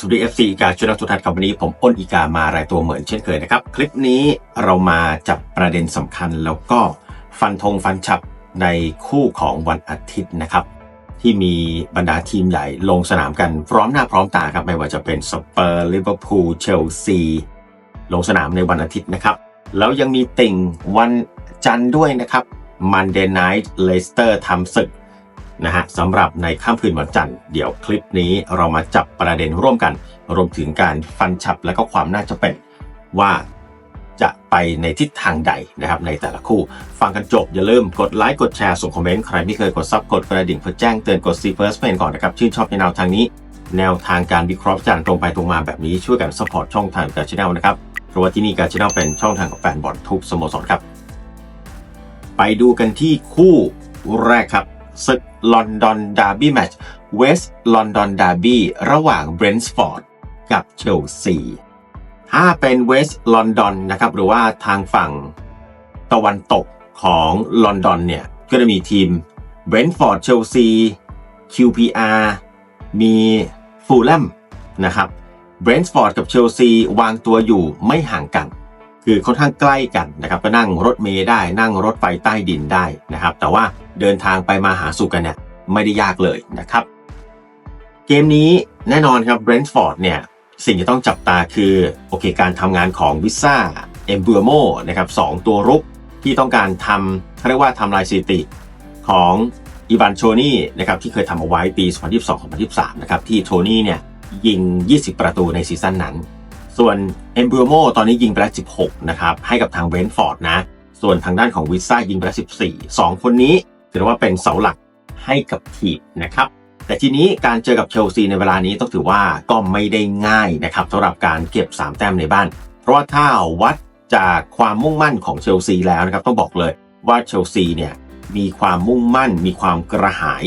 สวัสดีครับสวัสดีอีกาชนทุกท่านครับวันนี้ผมอ้นอีกามารายตัวเหมือนเช่นเคยนะครับ คลิปนี้เรามาจับประเด็นสำคัญแล้วก็ฟันธงฟันฉับในคู่ของวันอาทิตย์นะครับ ที่มีบรรดาทีมใหญ่ลงสนามกันพร้อมหน้าพร้อมตาครับ ไม่ว่าจะเป็นสเปอร์ลิเวอร์พูลเชลซีลงสนามในวันอาทิตย์นะครับ แล้วยังมีติ่งวันจันทร์ด้วยนะครับ Monday Night Leicester ทำศึก นะฮะสำหรับในค่ำคืนวันจันทร์เดี๋ยวคลิปนี้เรามาจับประเด็นร่วมกัน รวมถึงการฟันฉับและก็ความน่าจะเป็นว่าจะไปในทิศทางใดนะครับในแต่ละคู่ ฟังกันจบอย่าลืมกดไลค์กดแชร์ส่งคอมเมนต์ใครไม่เคยกดซับกดกระดิ่งเพื่อแจ้งเตือนกดซีเฟิร์สเป็นก่อนนะครับ ชื่นชอบในแนวทางนี้ แนวทางการวิเคราะห์จานตรงไปตรงมาแบบนี้ช่วยกันสปอร์ตช่องทางการชแนลนะครับเพราะว่าที่นี่การชแนลเป็นช่องทางของแฟนบอลทุกสโมสรครับ ไปดูกันที่คู่แรกครับ ศึกลอนดอนดาร์บี้แมตช์เวสต์ลอนดอนดาร์บี้ระหว่างเบรนท์ฟอร์ดกับเชลซีถ้าเป็นเวสต์ลอนดอนนะครับหรือว่าทางฝั่งตะวันตกของลอนดอนเนี่ย ก็จะมีทีมเบรนท์ฟอร์ดเชลซี QPR มีฟูลแลมนะครับเบรนท์ฟอร์ดกับเชลซีวางตัวอยู่ไม่ห่างกัน คือค่อนข้างใกล้กันนะครับก็นั่งรถเมล์ได้นั่งรถไฟใต้ดินได้นะครับ แต่ว่าเดินทางไปมาหาสู่กันเนี่ยไม่ได้ยากเลยนะครับ เกมนี้แน่นอนครับเบรนท์ฟอร์ดเนี่ยสิ่งที่ต้องจับตาคือโอเคการทำงานของวิซ่าเอมเบอร์โมนะครับสองตัวรุกที่ต้องการทำเขาเรียกว่าทำลายสถิติของอีวานโชนี่นะครับที่เคยทำเอาไว้ปี 2022-2023 นะครับที่โทนี่เนี่ยยิง 20 ประตูในซีซั่นนั้น ส่วนเอมบอร์โมตอนนี้ยิงไปแล้ว16 นะครับ ให้กับทางเบรนท์ฟอร์ดนะ ส่วนทางด้านของวิซ่ายิงไปแล้ว14 2 คนนี้ถือว่าเป็นเสาหลักให้กับทีมนะครับ แต่ทีนี้การเจอกับเชลซีในเวลานี้ต้องถือว่าก็ไม่ได้ง่ายนะครับสำหรับการเก็บ 3 แต้มในบ้าน เพราะว่าถ้าวัดจากความมุ่งมั่นของเชลซีแล้วนะครับต้องบอกเลยว่าเชลซีเนี่ยมีความมุ่งมั่น มีความกระหาย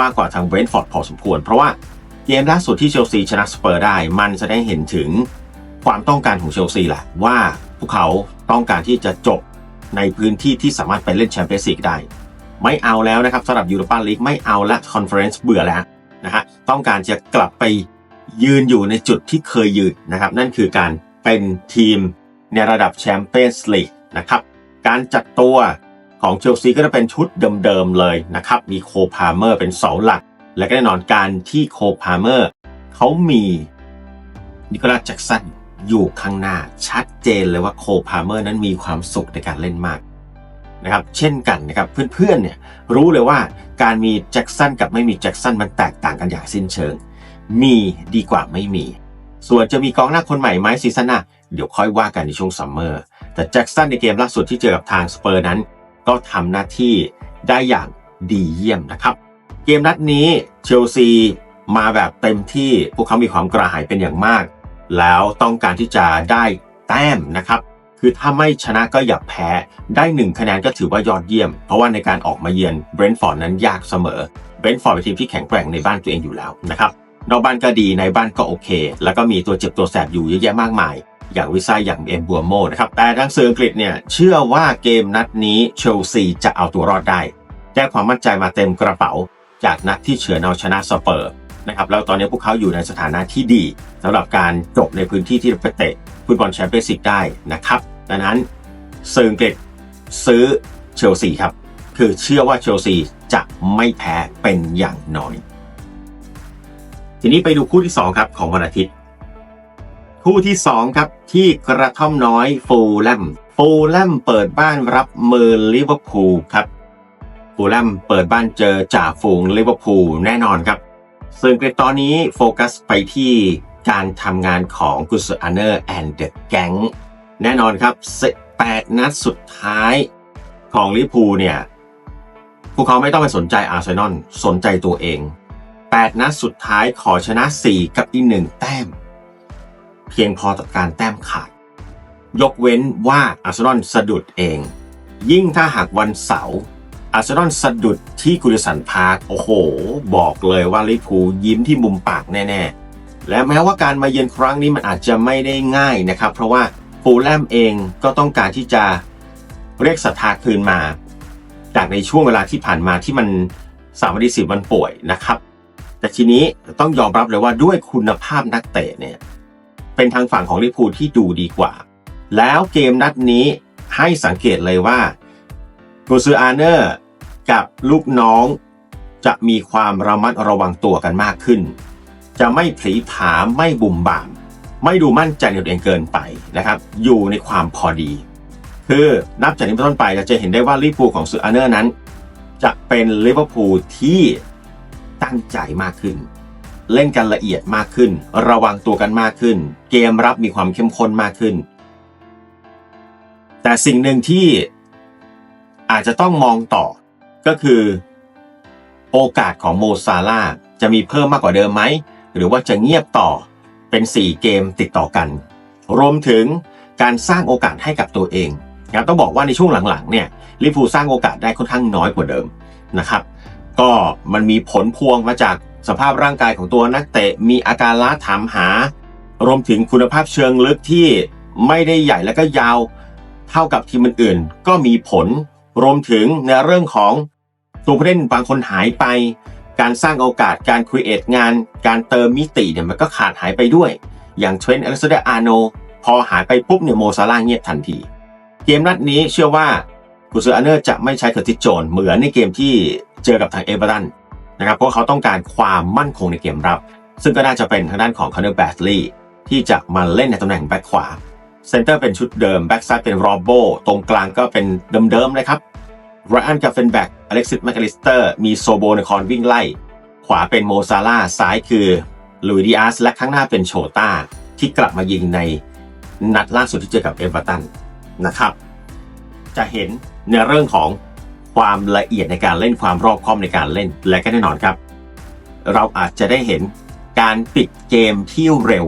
มากกว่าทางเบรนท์ฟอร์ดพอสมควร เพราะว่าเกมล่าสุดที่เชลซีชนะสเปอร์ได้ มันแสดงเห็นถึง ความต้องการของเชลซีแหละว่าพวกเขาต้องการที่จะจบในพื้นที่ที่สามารถไปเล่นแชมเปี้ยนส์ลีกได้ ไม่เอาแล้วนะครับสำหรับยูโรปาลีกไม่เอาและคอนเฟอเรนซ์เบื่อแล้วนะฮะต้องการจะกลับไปยืนอยู่ในจุดที่เคยยืนนะครับ นั่นคือการเป็นทีมในระดับแชมเปี้ยนส์ลีกนะครับการจัดตัวของเชลซีก็จะเป็นชุดเดิมๆเลยนะครับ มีโคพาเมอร์เป็นเสาหลัก และก็แน่นอนการที่โคพาเมอร์เขามีนิโคลัสแจ็กสัน อยู่ข้างหน้าชัดเจนเลยว่าโคพาเมอร์นั้นมีความสุขในการเล่นมากนะครับเช่นกันนะครับเพื่อนๆเนี่ยรู้เลยว่าการมีแจ็คสันกับไม่มีแจ็คสันมันแตกต่างกันอย่างสิ้นเชิง มีดีกว่าไม่มี ส่วนจะมีกองหน้าคนใหม่ไหมซีซั่นหน้าเดี๋ยวค่อยว่ากันในช่วงซัมเมอร์แต่แจ็คสันในเกมล่าสุดที่เจอกับทางสเปอร์นั้น ก็ทำหน้าที่ได้อย่างดีเยี่ยมนะครับ เกมนัดนี้เชลซีมาแบบเต็มที่พวกเขามีความกระหายเป็นอย่างมาก แล้วต้องการที่จะได้แต้มนะครับ คือถ้าไม่ชนะก็อย่าแพ้ได้หนึ่งคะแนนก็ถือว่ายอดเยี่ยม เพราะว่าในการออกมาเยือนเบรนท์ฟอร์ดนั้นยากเสมอเบรนท์ฟอร์ดเป็นทีมที่แข็งแกร่งในบ้านตัวเองอยู่แล้วนะครับนอกบ้านก็ดีในบ้านก็โอเค แล้วก็มีตัวเจ็บตัวแสบอยู่เยอะแยะมากมาย อย่างวิซ่าอย่างเอ็มบัวโมนะครับแต่ทางสื่ออังกฤษเนี่ยเชื่อว่าเกมนัดนี้เชลซีจะเอาตัวรอดได้ได้ความมั่นใจมาเต็มกระเป๋า จากนัดที่เฉือนเอาชนะสเปอร์ นะครับแล้วตอนนี้พวกเขาอยู่ในสถานะที่ดีสำหรับการจบในพื้นที่ที่ไปเตะฟุตบอลแชมเปี้ยนส์ลีกได้นะครับดังนั้นซื้ออังกฤษซื้อเชลซีครับ คือเชื่อว่าเชลซีจะไม่แพ้เป็นอย่างน้อย ทีนี้ไปดูคู่ที่ 2 ครับของวันอาทิตย์ คู่ที่ 2 ครับที่กระท่อมน้อยฟูลแลมฟูลแลมเปิดบ้านรับมือลิเวอร์พูลครับฟูลแลมเปิดบ้านเจอจ่าฝูงลิเวอร์พูลแน่นอนครับ ซึ่งในตอนนี้โฟกัสไปที่การทำงานของกุสอันเนอร์แอนด์เดอะแก๊งแน่นอนครับ 8 นัดสุดท้ายของลิพูเนี่ย พวกเขาไม่ต้องไปสนใจอาร์เซนอลสนใจตัวเอง 8 นัดสุดท้ายขอชนะ 4 กับอีกหนึ่งแต้ม เพียงพอต่อการแต้มขาด ยกเว้นว่าอาร์เซนอลสะดุดเอง ยิ่งถ้าหากวันเสาร์ อาร์เซนอลสะดุดที่กุลสันพาร์คโอ้โห บอกเลยว่าลิพูยิ้มที่มุมปากแน่ๆ และแม้ว่าการมาเยือนครั้งนี้มันอาจจะไม่ได้ง่ายนะครับ เพราะว่าฟูลแลมเองก็ต้องการที่จะเรียกศรัทธาคืนมา จากในช่วงเวลาที่ผ่านมาที่มันสามวันที่สิบวันป่วยนะครับ แต่ทีนี้ต้องยอมรับเลยว่าด้วยคุณภาพนักเตะเนี่ยเป็นทางฝั่งของลิพูที่ดูดีกว่า แล้วเกมนัดนี้ให้สังเกตเลยว่า กูซืออาเนอร์กับลูกน้องจะมีความระมัดระวังตัวกันมากขึ้น จะไม่ผีผาไม่บุ่มบ่าม ไม่ดูมั่นใจในตัวเองเกินไปนะครับ อยู่ในความพอดี คือนับจากนี้เป็นต้นไปเราจะเห็นได้ว่าลิเวอร์พูลของซืออาเนอร์นั้น จะเป็นลิเวอร์พูลที่ตั้งใจมากขึ้น เล่นกันละเอียดมากขึ้น ระวังตัวกันมากขึ้น เกมรับมีความเข้มข้นมากขึ้น แต่สิ่งหนึ่งที่ อาจจะต้องมองต่อ ก็คือ โอกาสของโมซาลาจะมีเพิ่มมากกว่าเดิมไหม หรือว่าจะเงียบต่อเป็น 4 เกมติดต่อกัน รวมถึงการสร้างโอกาสให้กับตัวเองนะต้องบอกว่าในช่วงหลังๆเนี่ยลิเวอร์พูสร้างโอกาสได้ค่อนข้างน้อยกว่าเดิมนะครับ ก็มันมีผลพวงมาจากสภาพร่างกายของตัวนักเตะมีอาการล้าถามหา รวมถึงคุณภาพเชิงลึกที่ไม่ได้ใหญ่และก็ยาว เท่ากับทีมอื่นๆก็มีผล รวมถึงในเรื่องของตัวผู้เล่นบางคนหายไป การสร้างโอกาสการครีเอทงาน การเติมมิติเนี่ยมันก็ขาดหายไปด้วย อย่างเทรนต์อเล็กซานเดอร์อาร์โนพอหายไปปุ๊บเนี่ยโมซาลาเงียบทันที เกมนัดนี้เชื่อว่ากุซืออร์เนอร์จะไม่ใช้เคอร์ติสโจนเหมือนในเกมที่เจอกับทางเอเวอร์ตันนะครับเพราะเขาต้องการความมั่นคงในเกมรับ ซึ่งก็น่าจะเป็นทางด้านของคอนเนอร์แบดลีย์ที่จะมาเล่นในตำแหน่งแบ็คขวา เซนเตอร์เป็นชุดเดิมแบ็กซ้ายเป็นโรโบตรงกลางก็เป็นเดิมๆนะครับไรอันกับเฟนแบ็กอเล็กซิสแมคลิสเตอร์มีโซโบนคอนวิ่งไล่ ขวาเป็นโมซาลาซ้ายคือลุยดิอาสและข้างหน้าเป็นโชต้า ที่กลับมายิงในนัดล่าสุดที่เจอกับเอเวอร์ตันนะครับ จะเห็นในเรื่องของความละเอียดในการเล่นความรอบคอบในการเล่นและก็แน่นอนครับ เราอาจจะได้เห็นการปิดเกมที่เร็ว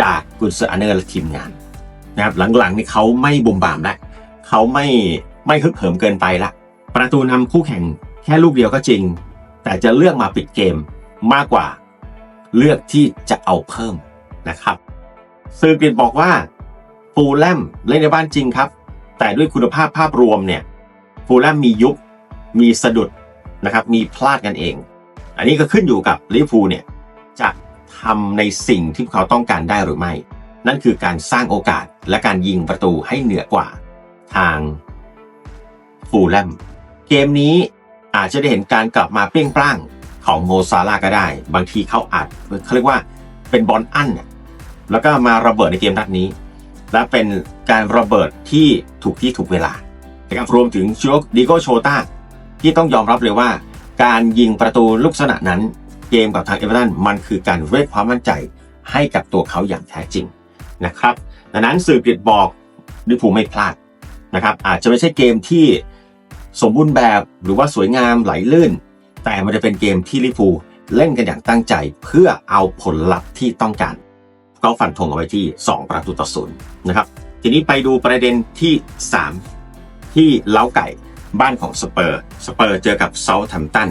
จากกุนซืออาร์เนอร์และทีมงาน นะครับหลังๆนี่เขาไม่บุ่มบามแล้วเขาไม่ไม่ฮึกเหิมเกินไปละ ประตูนำคู่แข่งแค่ลูกเดียวก็จริง แต่จะเลือกมาปิดเกมมากกว่า เลือกที่จะเอาเพิ่มนะครับสื่อกรีนบอกว่าฟูลแลมเล่นในบ้านจริงครับ แต่ด้วยคุณภาพภาพรวมเนี่ยฟูลแลมมียุบมีสะดุดนะครับ มีพลาดกันเอง อันนี้ก็ขึ้นอยู่กับลิเวอร์พูลเนี่ยจะทำในสิ่งที่เขาต้องการได้หรือไม่ นั่นคือการสร้างโอกาสและการยิงประตูให้เหนือกว่าทางฟูลแลมเกมนี้อาจจะได้เห็นการกลับมาเปรี้ยงปร้างของโมซาลาก็ได้ บางทีเขาอาจเขาเรียกว่าเป็นบอลอั้นแล้วก็มาระเบิดในเกมนัดนี้ และเป็นการระเบิดที่ถูกที่ถูกเวลานะครับรวมถึงชิโรดิโกโชตาที่ต้องยอมรับเลยว่า การยิงประตูลูกษณะนั้น เกมกับทางเอเวอร์ตันมันคือการเรียกความมั่นใจให้กับตัวเขาอย่างแท้จริง นะครับ ดังนั้นสื่อกรีดบอกลิเวอร์พูลไม่พลาดนะครับ อาจจะไม่ใช่เกมที่สมบูรณ์แบบหรือว่าสวยงามไหลลื่น แต่มันจะเป็นเกมที่ลิเวอร์พูลเล่นกันอย่างตั้งใจเพื่อเอาผลลัพธ์ที่ต้องการ ก็ฟันธงเอาไว้ที่ 2 ประตูต่อศูนย์นะครับ ทีนี้ไปดูประเด็นที่ 3 ที่เล้าไก่บ้านของสเปอร์ สเปอร์เจอกับเซาท์แฮมตัน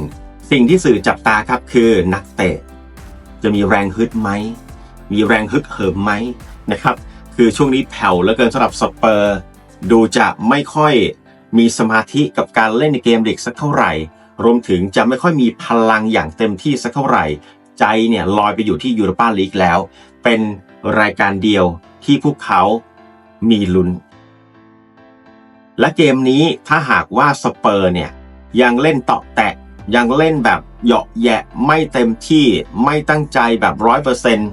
สิ่งที่สื่อจับตาครับคือนักเตะ จะมีแรงฮึดไหม มีแรงฮึกเหิมไหม นะครับ คือช่วงนี้แผ่วเหลือเกินสำหรับสเปอร์ ดูจะไม่ค่อยมีสมาธิกับการเล่นในเกมลีกสักเท่าไหร่ รวมถึงจะไม่ค่อยมีพลังอย่างเต็มที่สักเท่าไหร่ ใจเนี่ยลอยไปอยู่ที่ยูโรปาลีกแล้ว เป็นรายการเดียวที่พวกเขามีลุ้น และเกมนี้ถ้าหากว่าสเปอร์เนี่ยยังเล่นตาะแตะยังเล่นแบบเหยาะแยะไม่เต็มที่ไม่ตั้งใจแบบร้อยเปอร์เซ็นต์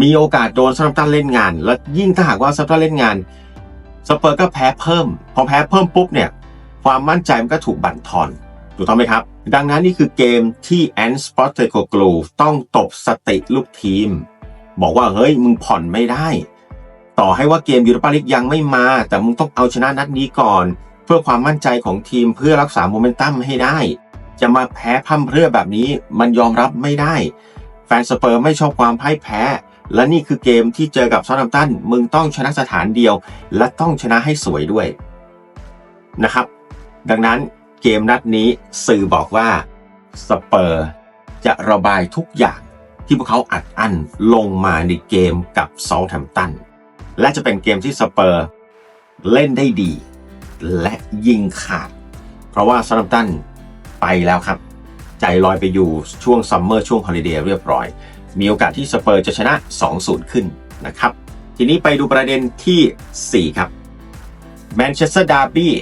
มีโอกาสโดนซัมตันเล่นงาน และยิ่งถ้าหากว่าซัมตันเล่นงานสเปอร์ก็แพ้เพิ่ม พอแพ้เพิ่มปุ๊บเนี่ย ความมั่นใจมันก็ถูกบั่นทอนถูกต้องไหมครับ ดังนั้นนี่คือเกมที่แอนสปอตเทโกกลูต้องตบสติลูกทีม บอกว่าเฮ้ยมึงผ่อนไม่ได้ ต่อให้ว่าเกมยูโรปาลีกยังไม่มา แต่มึงต้องเอาชนะนัดนี้ก่อน เพื่อความมั่นใจของทีมเพื่อรักษาโมเมนตัมให้ได้ จะมาแพ้พั่มเพื่อแบบนี้มันยอมรับไม่ได้ แฟนสเปอร์ไม่ชอบความพ่ายแพ้ และนี่คือเกมที่เจอกับซาท์แฮมตันมึงต้องชนะสถานเดียว และต้องชนะให้สวยด้วยนะครับ ดังนั้นเกมนัดนี้สื่อบอกว่าสเปอร์จะระบายทุกอย่างที่พวกเขาอัดอั้นลงมาในเกมกับซาท์แฮมตันและจะเป็นเกมที่สเปอร์เล่นได้ดี และยิงขาด เพราะว่าซาท์แฮมตันไปแล้วครับ ใจลอยไปอยู่ช่วงซัมเมอร์ช่วงฮอลิเดย์เรียบร้อย มีโอกาสที่สเปอร์จะชนะ 2-0 ขึ้นนะครับ ทีนี้ไปดูประเด็นทีสี่ 4 ครับแมนเชสเตอร์ดาร์บี้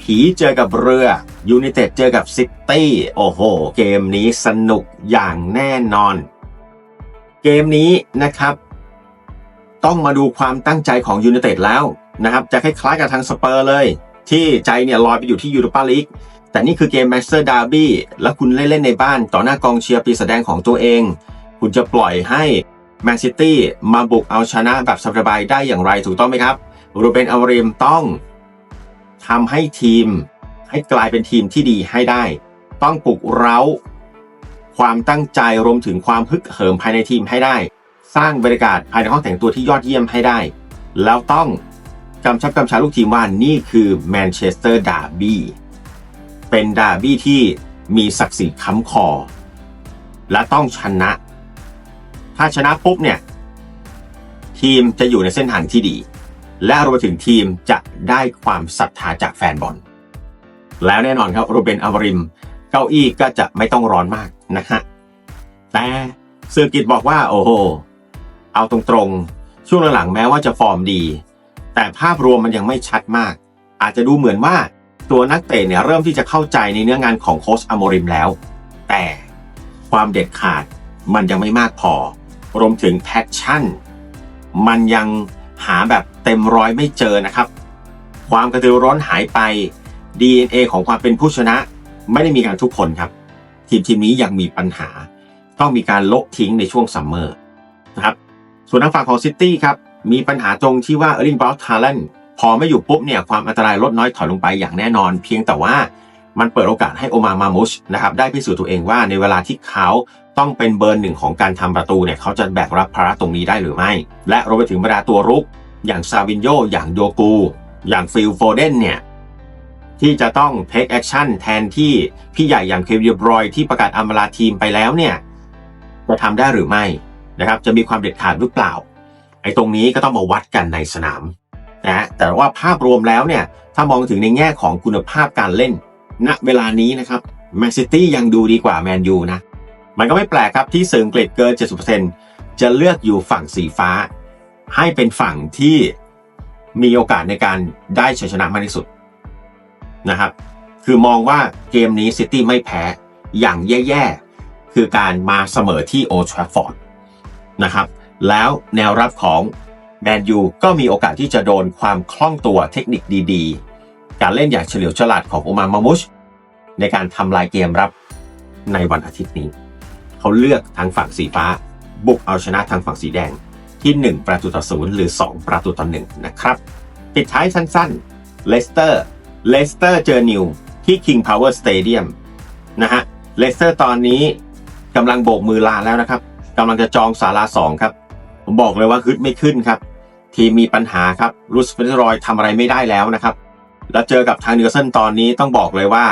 ผีเจอกับเรือยูไนเต็ดเจอกับซิตี้โอ้โห เกมนี้สนุกอย่างแน่นอน เกมนี้นะครับ ต้องมาดูความตั้งใจของยูไนเต็ดแล้วนะครับ จะคล้ายๆกับทางสเปอร์เลย ที่ใจเนี่ยลอยไปอยู่ที่ยูโรปาลีกแต่นี่คือเกมแมนเชสเตอร์ดาร์บี้แล้วคุณเล่นเล่นในบ้านต่อหน้ากองเชียร์ปีแสดงของตัวเอง คุณจะปล่อยให้แมนซิตี้มาบุกเอาชนะแบบสบายๆได้อย่างไรถูกต้องไหมครับรูเบนอาวริมต้องทำให้ทีมให้กลายเป็นทีมที่ดีให้ได้ ต้องปลุกเร้า ความตั้งใจรวมถึงความฮึกเหิมภายในทีมให้ได้ สร้างบรรยากาศภายในห้องแต่งตัวที่ยอดเยี่ยมให้ได้ แล้วต้องกำชับกำชาลูกทีมว่านี่คือแมนเชสเตอร์ดาร์บี้เป็นดาร์บี้ที่มีศักดิ์ศรีค้ำคอ และต้องชนะ ถ้าชนะปุ๊บเนี่ย ทีมจะอยู่ในเส้นทางที่ดี และรวมถึงทีมจะได้ความศรัทธาจากแฟนบอล แล้วแน่นอนครับโรเบนอาวริม เก้าอี้ก็จะไม่ต้องร้อนมากนะฮะ แต่เซอร์กิตบอกว่าโอ้โห เอาตรงๆ ช่วงหลังๆแม้ว่าจะฟอร์มดี แต่ภาพรวมมันยังไม่ชัดมาก อาจจะดูเหมือนว่าตัวนักเตะเนี่ยเริ่มที่จะเข้าใจในเนื้องานของโค้ชอโมริมแล้ว แต่ความเด็ดขาดมันยังไม่มากพอ รวมถึงแพชชั่น มันยังหาแบบเต็มร้อยไม่เจอนะครับ ความกระตือร้อนหายไป DNA ของความเป็นผู้ชนะไม่ได้มีการทุกคนครับ ทีมทีมนี้ยังมีปัญหา ต้องมีการละทิ้งในช่วงซัมเมอร์นะครับส่วนทางฝั่งของซิตี้ครับ มีปัญหาตรงที่ว่าเออร์ลิงบรอสทาร์เลนพอไม่อยู่ปุ๊บเนี่ยความอันตรายลดน้อยถอยลงไปอย่างแน่นอน เพียงแต่ว่ามันเปิดโอกาสให้โอมามามุชนะครับได้พิสูจน์ตัวเองว่าในเวลาที่เขา ต้องเป็นเบอร์หนึ่งของการทำประตูเนี่ยเขาจะแบกรับภาระตรงนี้ได้หรือไม่ และรวมไปถึงบรรดาตัวรุก อย่างซาวินโยอย่างโยกู อย่างฟิลโฟเดนเนี่ยที่จะต้อง take action แทนที่พี่ใหญ่อย่างเควิลบรอยที่ประกาศอำลาทีมไปแล้วเนี่ยจะทำได้หรือไม่นะครับจะมีความเด็ดขาดหรือเปล่า ไอ้ตรงนี้ก็ต้องมาวัดกันในสนามนะแต่ว่าภาพรวมแล้วเนี่ยถ้ามองถึงในแง่ของคุณภาพการเล่น ณเวลานี้นะครับแมนซิตี้ยังดูดีกว่าแมนยูนะ มันก็ไม่แปลกครับที่สื่ออังกฤษเกิน 70%จะเลือกอยู่ฝั่งสีฟ้า ให้เป็นฝั่งที่มีโอกาสในการได้ชัยชนะมากที่สุดนะครับ คือมองว่าเกมนี้ซิตี้ไม่แพ้อย่างแย่ๆ คือการมาเสมอที่โอทราฟอร์ดนะครับ แล้วแนวรับของแมนยูก็มีโอกาสที่จะโดนความคล่องตัวเทคนิคดีๆ การเล่นอย่างเฉลียวฉลาดของโอมามามุชในการทำลายเกมรับในวันอาทิตย์นี้ เขาเลือกทางฝั่งสีฟ้า บุกเอาชนะทางฝั่งสีแดงที่ 1 ประตูต่อศูนย์หรือ 2 ประตูต่อหนึ่งนะครับ ปิดท้ายสั้นๆเลสเตอร์เลสเตอร์เจอนิวที่ King Power Stadium นะฮะเลสเตอร์ตอนนี้กำลังโบกมือลาแล้วนะครับกำลังจะจองศาลาสองครับ ผมบอกเลยว่าฮึดไม่ขึ้นครับ ทีมมีปัญหาครับรูสเฟนรอยทำอะไรไม่ได้แล้วนะครับ แล้วเจอกับทางนิวคาสเซิลตอนนี้ต้องบอกเลยว่า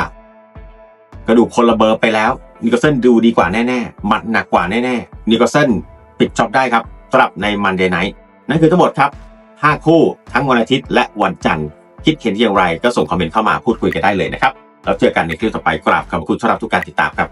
กระดูกคนละเบอร์ไปแล้ว นิโคลเซนดูดีกว่าแน่ๆ หมัดหนักกว่าแน่ๆนิโคลเซนปิดจ็อบได้ครับสำหรับในมันเดย์ไนท์นั่นคือทั้งหมดครับ 5 คู่ทั้งวันอาทิตย์และวันจันทร์ คิดเห็นอย่างไรก็ส่งคอมเมนต์เข้ามาพูดคุยกันได้เลยนะครับ แล้วเจอกันในคลิปต่อไปกราบขอบคุณสำหรับทุกการติดตามครับ